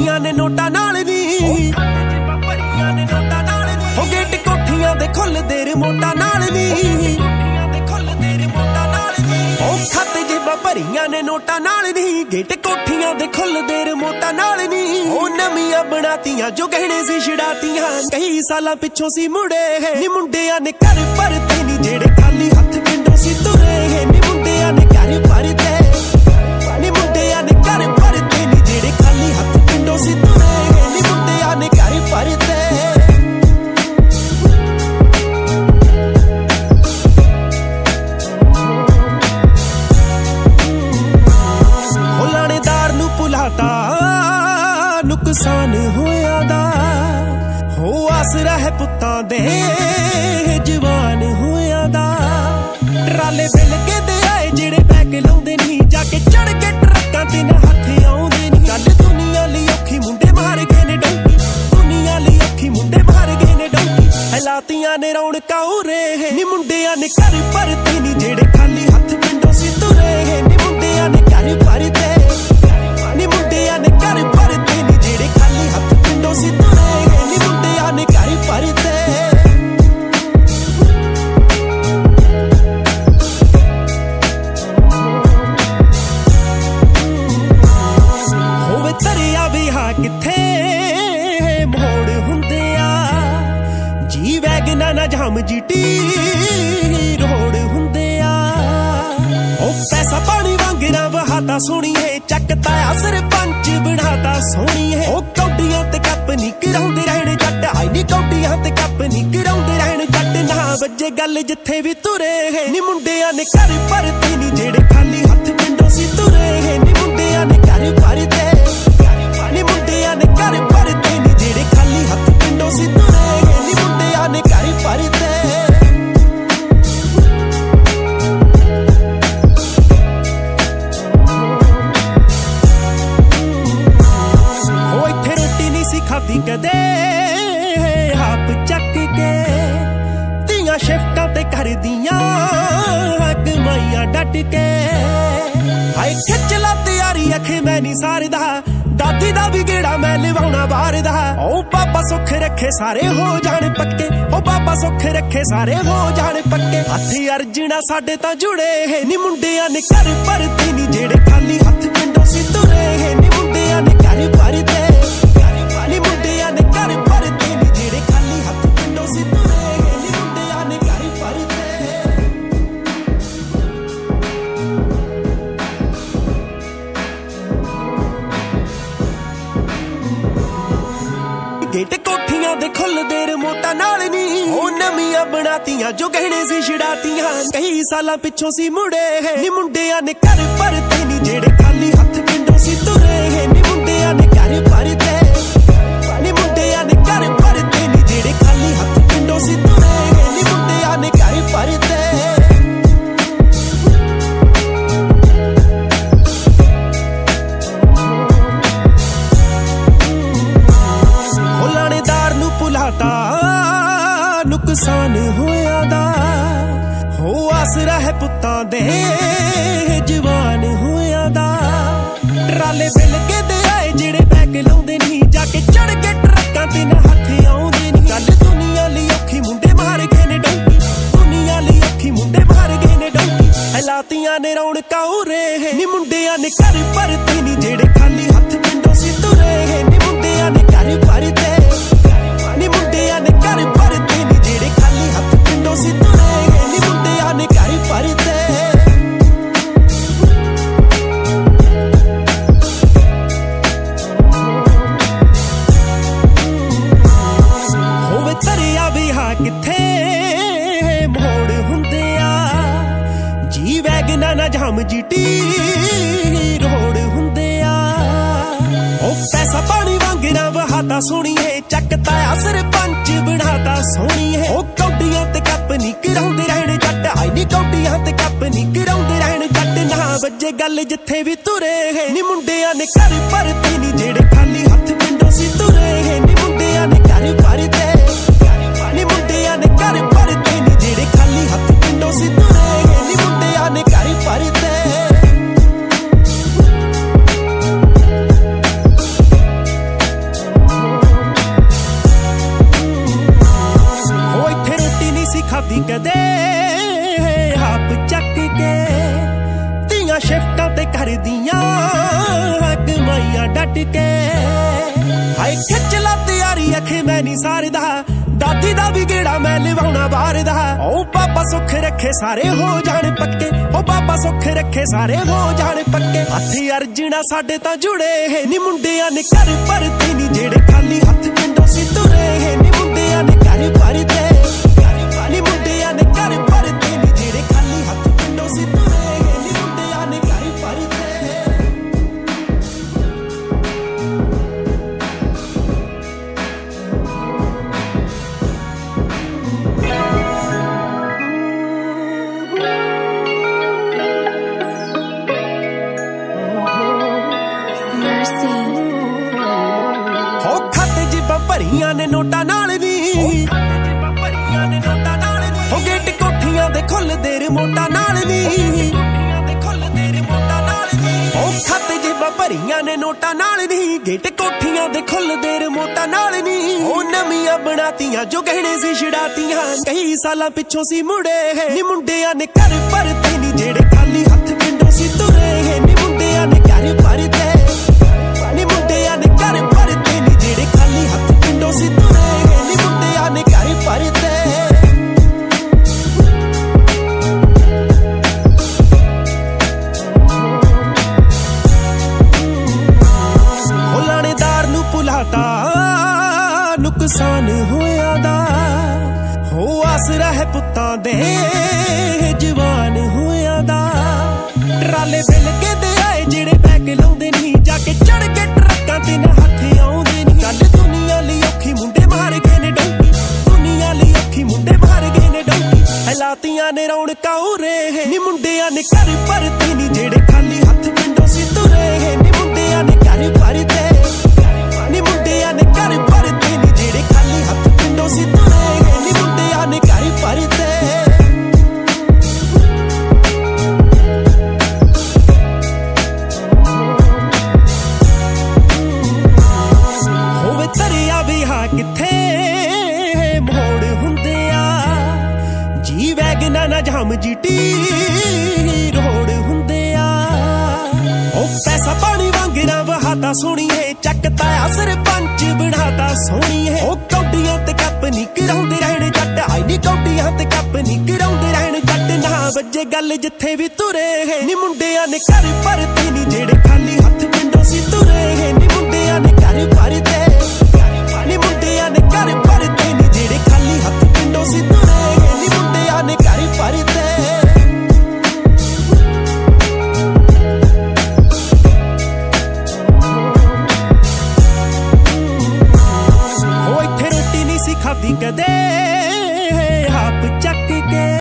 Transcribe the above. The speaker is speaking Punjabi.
ਭਰੀਆਂ ਨੇ ਨੋਟਾਂ ਨਾਲ ਨਹੀਂ ਹੋ ਗੇਟ ਕੋਠੀਆਂ ਦੇ ਖੁੱਲਦੇ ਰਿਮੋਟਾਂ ਨਾਲ ਨਹੀਂ ਉਹ ਖਾਤੇ ਜੇਬਾਂ ਭਰੀਆਂ ਨੇ ਨੋਟਾਂ ਨਾਲ ਦੀ ਗੇਟ ਕੋਠੀਆਂ ਦੇ ਖੁੱਲਦੇ ਰਿਮੋਟਾਂ ਨਾਲ ਨਹੀਂ ਉਹ ਨਵੀਆਂ ਬਣਾਤੀਆਂ ਜੋ ਗਹਿਣੇ ਸੀ ਛੜਾਤੀਆਂ ਕਈ ਸਾਲਾਂ ਪਿੱਛੋਂ ਸੀ ਮੁੜੇ ਨੀ ਮੁੰਡਿਆਂ ਨੇ ਘਰ ਭਰਤੇ ਨੀ ਜਿਹੜੇ ਹਲਾਤੀਆਂ ਨੇ ਰੌਣਕਾਂ ਉਰੇ ਨੀ ਮੁੰਡਿਆਂ ਨੇ ਘਰ ਭਰਤੇ ਨਹੀਂ ਵੈਗਨਾ ਨਾ ਜਮ ਜੀਟੀ ਰੋੜ ਹੁੰਦੇ ਆ। ਉਹ ਪੈਸਾ ਪਾਣੀ ਵਾਂਗਰਾ ਵਹਾਤਾ ਸੋਣੀਏ ਚੱਕਤਾ ਆ ਸਰਪੰਚ ਬਣਾਤਾ ਸੋਣੀਏ ਉਹ ਕੌਡੀਆਂ ਤੇ ਕੱਪ ਨਹੀਂ ਕਰਾਉਂਦੇ ਰਹਿਣ ਜੱਟ, ਆਈ ਨਹੀਂ ਕੌਡੀਆਂ ਤੇ ਕੱਪ ਨਹੀਂ ਕਰਾਉਂਦੇ ਰਹਿਣ ਜੱਟ। ਨਾ ਵੱਜੇ ਗੱਲ ਜਿੱਥੇ ਵੀ ਤੁਰੇ ਨੀ ਮੁੰਡਿਆਂ ਨੇ ਘਰ ਭਰਤੇ ਨਹੀਂ ਜਿਹੜੇ ਖਾਲੀ ਹੱਥ ਕਦੇ ਹੱਥ ਚੱਕ ਕੇ ਧੀਆਂ ਸ਼ਿਫਟਾਂ ਤੇ ਕਰਦੀਆਂ ਕਮਾਈਆਂ ਡਟ ਕੇ। ਹਾਏ, ਖਿੱਚ ਲਾ ਤਿਆਰੀ, ਅਖੇ ਮੈਂ ਨਹੀਂ ਸਾਰਦਾ। ਦਾਦੀ ਦਾ ਵੀ ਗੇੜਾ ਮੈਂ ਲਿਵਾਉਣਾ ਬਾਹਰ ਦਾ ਓ ਬਾਬਾ ਸੁੱਖ ਰੱਖੇ ਸਾਰੇ ਹੋ ਜਾਣ ਪੱਕੇ। ਓ ਬਾਬਾ ਸੁੱਖ ਰੱਖੇ ਸਾਰੇ ਹੋ ਜਾਣ ਪੱਕੇ। ਹੱਥ ਅਰਜਣਾ ਸਾਡੇ ਤਾਂ ਜੁੜੇ ਨੀ, ਮੁੰਡਿਆਂ ਨੇ ਘਰ ਭਰਤੇ ਨੀ। ਜਿਹੜੇ ਖਾਲੀ ਹੱਥ ਗੇਟ ਕੋਠੀਆਂ ਦੇ ਖੁੱਲਦੇ ਰਿਮੋਟਾਂ ਨਾਲ ਨਹੀਂ ਉਹ ਨਵੀਆਂ ਬਣਾਤੀਆਂ ਜੋ ਗਹਿਣੇ ਸੀ ਛੜਾਤੀਆਂ। ਕਈ ਸਾਲਾਂ ਪਿੱਛੋਂ ਸੀ ਮੁੜੇ। ਨੀ ਮੁੰਡਿਆਂ ਨੇ ਘਰ ਭਰਤੇ ਨੀ ਜਿਹੜੇ ਨੂੰ ਨੁਕਸਾਨ ਹੋਇਆ ਦਾ। ਹੋ ਆਸਰਾ ਹੈ ਪੁੱਤਾਂ ਦੇ ਜਵਾਨ ਹੋਇਆ ਦਾ। ਟਰਾਲੇ ਬਿਲ ਕੇ ਦੇ ਆਏ ਜਿਹੜੇ ਬੈਗ ਲਾਉਂਦੇ ਨਹੀਂ ਜਾ ਕੇ ਚੜ ਕੇ ਟਰੱਕਾਂ ਤੇ ਨਾ ਹੱਥ ਆਉਂਦੇ ਨਹੀਂ ਗੱਲ ਦੁਨੀਆ ਲਈ ਔਖੀ ਮੁੰਡੇ ਮਾਰ ਗਏ ਨੇ ਡੌਂਕੀ। ਦੁਨੀਆ ਲਈ ਔਖੀ ਮੁੰਡੇ ਮਾਰ ਗਏ ਨੇ ਡੌਂਕੀ। ਹਲਾਤੀਆਂ ਨੇ ਰੌਣਕਾਂ ਉਰੇ ਨੀ ਮੁੰਡਿਆਂ ਨੇ ਘਰ ਭਰਤੇ ਨੀ। ਜਿਹੜੇ ਖਾਲੀ ਹੱਥ ਜੀ ਵੈਗਨਾ ਨਾ ਜਮ ਜੀਟੀ ਰੋੜ ਹੁੰਦੇ ਆ। ਉਹ ਪੈਸਾ ਪਾਣੀ ਵਾਂਗਰਾ ਵਹਾਤਾ ਸੋਣੀਏ ਚੱਕਤਾ ਆ ਸਰਪੰਚ ਬਣਾਤਾ ਸੋਣੀਏ ਉਹ ਕੌਡੀਆਂ ਤੇ ਕੱਪ ਨਹੀਂ ਕਰਾਉਂਦੇ ਰਹਿਣ ਜੱਟ, ਆਈ ਨਹੀਂ ਕੌਡੀਆਂ ਤੇ ਕੱਪ ਨਹੀਂ ਕਰਾਉਂਦੇ ਰਹਿਣ ਜੱਟ। ਨਾ ਵੱਜੇ ਗੱਲ ਜਿੱਥੇ ਵੀ ਤੁਰੇ ਨੀ ਮੁੰਡਿਆਂ ਨੇ ਘਰ ਭਰਤੇ ਨੀ, ਜਿਹੜੇ ਖਾਲੀ ਹੱਥ ਕੇ। ਹਾਏ, ਖਿੱਚ ਲਾ ਤਿਆਰੀ ਅਖੇ ਮੈਂ ਨਹੀਂ ਸਾਰਦਾ। ਦਾਦੀ ਦਾ ਵੀ ਗੇੜਾ ਮੈਂ ਲਿਵਾਉਣਾ ਬਾਹਰ ਦਾ ਓ ਬਾਬਾ ਸੁੱਖ ਰੱਖੇ ਸਾਰੇ ਹੋ ਜਾਣ ਪੱਕੇ। ਓ ਬਾਬਾ ਸੁੱਖ ਰੱਖੇ ਸਾਰੇ ਹੋ ਜਾਣ ਪੱਕੇ। ਹੱਥ ਅਰਜਣਾ ਸਾਡੇ ਤਾਂ ਜੁੜੇ ਹੈ ਨੀ, ਮੁੰਡਿਆਂ ਨੇ ਘਰ ਭਰਤੇ ਨੀ, ਜਿਹੜੇ Mercy. ਹੋ ਖਾਤੇ ਜਿਬਾਂ ਭਰੀਆਂ ਨੇ ਨੋਟਾਂ ਨਾਲ ਵੀ। ਹੋ ਗੇਟ ਕੋਠੀਆਂ ਦੇ ਖੁੱਲਦੇ ਰਿਮੋਟਾਂ ਨਾਲ ਵੀ। ਹੋ ਖਾਤੇ ਜਿਬਾਂ ਭਰੀਆਂ ਨੇ ਨੋਟਾਂ ਨਾਲ ਵੀ। ਗੇਟ ਕੋਠੀਆਂ ਦੇ ਖੁੱਲਦੇ ਰਿਮੋਟਾਂ ਨਾਲ ਵੀ। ਉਹ ਨਵੀਆਂ ਬਣਾਤੀਆਂ ਜੋ ਗਹਿਣੇ ਸੀ ਛੜਾਤੀਆਂ। ਕਈ ਸਾਲਾਂ ਪਿੱਛੋਂ ਸੀ ਮੁੜੇ ਨੀ ਮੁੰਡਿਆਂ ਨੇ ਘਰ ਭਰਤੇ ਨੀ ਜਿਹੜੇ ਨੁਕਸਾਨ ਹੋਇਆ ਦਾ। ਹੋ ਆਸਰਾ ਹੈ ਪੁੱਤਾਂ ਦੇ ਜਵਾਨ ਹੋਇਆ ਦਾ। ਟਰਾਲੇ ਬਿਲ ਕੇ ਦੇ ਆਏ ਜਿਹੜੇ ਬੈਗ ਲਾਉਂਦੇ ਨਹੀਂ। ਜਾ ਕੇ ਚੜ ਕੇ ਟਰੱਕਾਂ ਤੇ ਨਾ ਹੱਥ ਆਉਂਦੇ ਨਹੀਂ। ਗੱਲ ਦੁਨੀਆ ਲਈ ਔਖੀ ਮੁੰਡੇ ਮਾਰ ਗਏ ਨੇ ਡੌਂਕੀ। ਦੁਨੀਆ ਲਈ ਔਖੀ ਮੁੰਡੇ ਮਾਰ ਗਏ ਨੇ ਡੌਂਕੀ। ਹਲਾਤੀਆਂ ਨੇ ਰੌਣਕਾਂ ਉਰੇ। ਨੀ ਮੁੰਡਿਆਂ ਨੇ ਘਰ ਭਰਤੇ ਨਹੀਂ ਜਿਹੜੇ ਜੀ ਵੈਗਨਾ ਨਾ ਜਮ ਜੀਟੀ ਰੋੜ ਹੁੰਦੇ ਆ ਉਹ ਪੈਸਾ ਪਾਣੀ ਵਾਂਗਰਾ ਵਹਾਤਾ ਸੋਣੀਏ ਚੱਕਤਾ ਸਰਪੰਚ ਬਣਾਤਾ ਸੋਣੀਏ ਉਹ ਕੌਡੀਆਂ ਤੇ ਕੱਪ ਨਹੀਂ ਕਰਾਉਂਦੇ ਰਹਿਣ ਜੱਟ ਆਈ ਨਹੀਂ ਕੌਡੀਆਂ ਤੇ ਕੱਪ ਨਹੀਂ ਕਰਾਉਂਦੇ ਰਹਿਣ ਜੱਟ। ਨਾ ਵੱਜੇ ਗੱਲ ਜਿੱਥੇ ਵੀ ਤੁਰੇ ਨੀ ਮੁੰਡਿਆਂ ਨੇ ਘਰ ਭਰਤੇ ਨੀ, ਜਿਹੜੇ ਖਾਲੀ ਹੱਥ